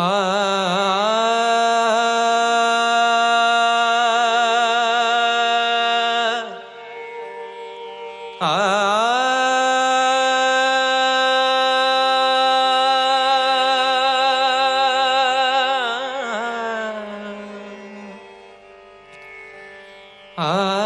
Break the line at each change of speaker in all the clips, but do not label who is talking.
ஆ ஆ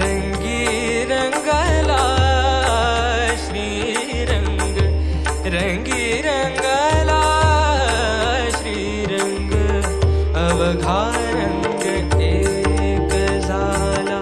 रंगी रंगला श्री रंग रंगी रंगला श्री रंग अवघारंग एक झाला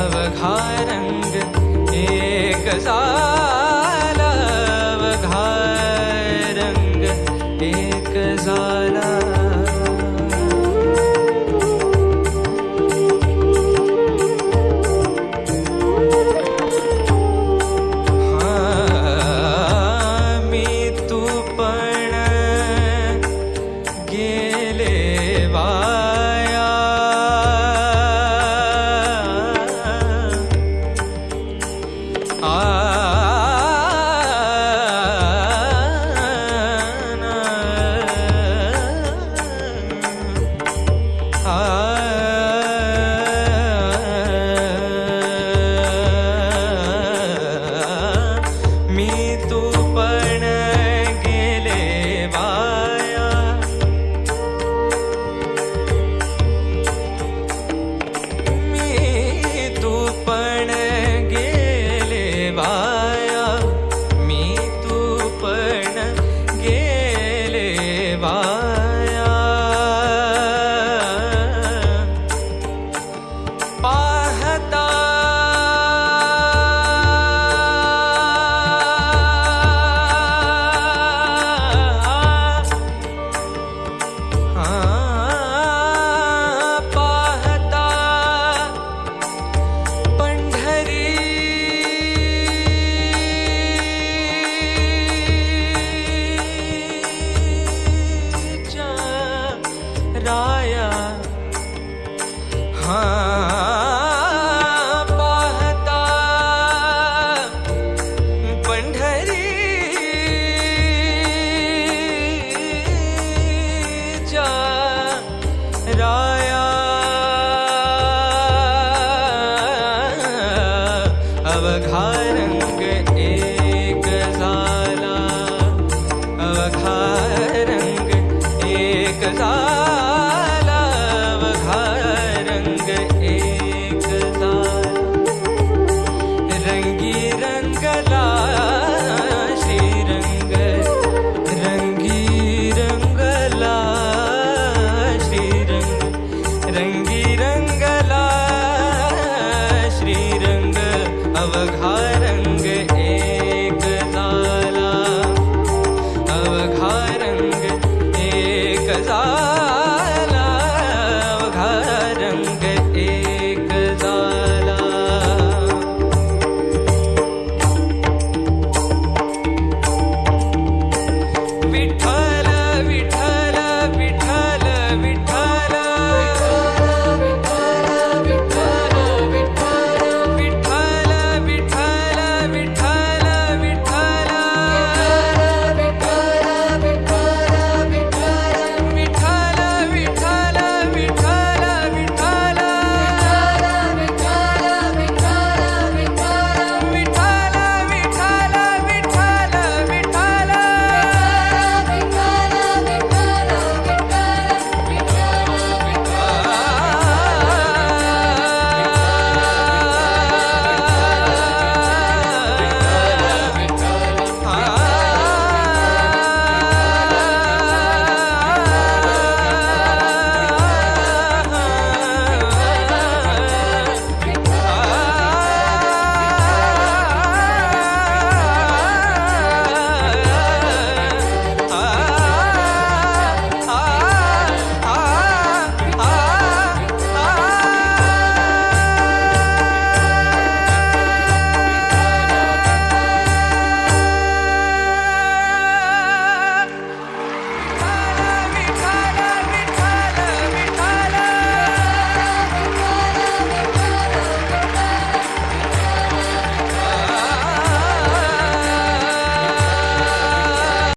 अवघारंग एक झाला घा रंग एक झाला हाँ पाहता पंढरी जा राया रंग एक